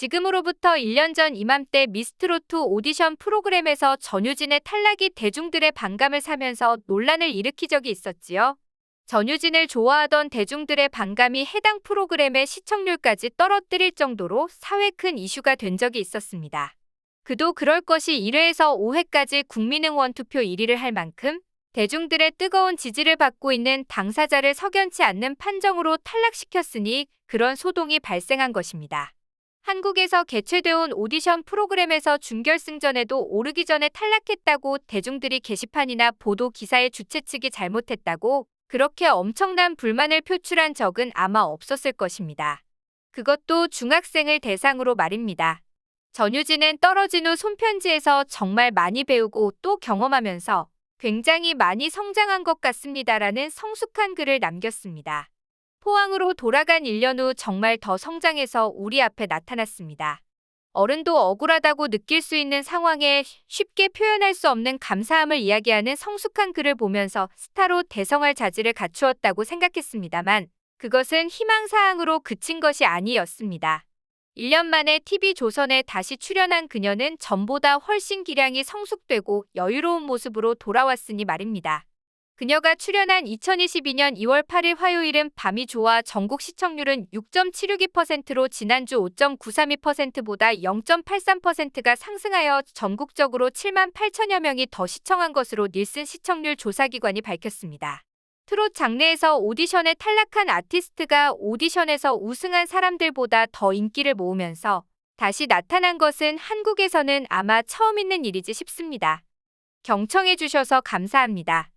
지금으로부터 1년 전 이맘때 미스트로트 오디션 프로그램에서 전유진의 탈락이 대중들의 반감을 사면서 논란을 일으킨 적이 있었지요. 전유진을 좋아하던 대중들의 반감이 해당 프로그램의 시청률까지 떨어뜨릴 정도로 사회 큰 이슈가 된 적이 있었습니다. 그도 그럴 것이 1회에서 5회까지 국민응원 투표 1위를 할 만큼 대중들의 뜨거운 지지를 받고 있는 당사자를 석연치 않는 판정으로 탈락시켰으니 그런 소동이 발생한 것입니다. 한국에서 개최되어 온 오디션 프로그램에서 준결승전에도 오르기 전에 탈락했다고 대중들이 게시판이나 보도 기사의 주최 측이 잘못했다고 그렇게 엄청난 불만을 표출한 적은 아마 없었을 것입니다. 그것도 중학생을 대상으로 말입니다. 전유진은 떨어진 후 손편지에서 정말 많이 배우고 또 경험하면서 굉장히 많이 성장한 것 같습니다라는 성숙한 글을 남겼습니다. 포항으로 돌아간 1년 후 정말 더 성장해서 우리 앞에 나타났습니다. 어른도 억울하다고 느낄 수 있는 상황에 쉽게 표현할 수 없는 감사함을 이야기하는 성숙한 글을 보면서 스타로 대성할 자질을 갖추었다고 생각했습니다만 그것은 희망사항으로 그친 것이 아니었습니다. 1년 만에 TV조선에 다시 출연한 그녀는 전보다 훨씬 기량이 성숙되고 여유로운 모습으로 돌아왔으니 말입니다. 그녀가 출연한 2022년 2월 8일 화요일은 밤이 좋아 전국 시청률은 6.762%로 지난주 5.932%보다 0.83%가 상승하여 전국적으로 7만 8천여 명이 더 시청한 것으로 닐슨 시청률 조사기관이 밝혔습니다. 트롯 장르에서 오디션에 탈락한 아티스트가 오디션에서 우승한 사람들보다 더 인기를 모으면서 다시 나타난 것은 한국에서는 아마 처음 있는 일이지 싶습니다. 경청해 주셔서 감사합니다.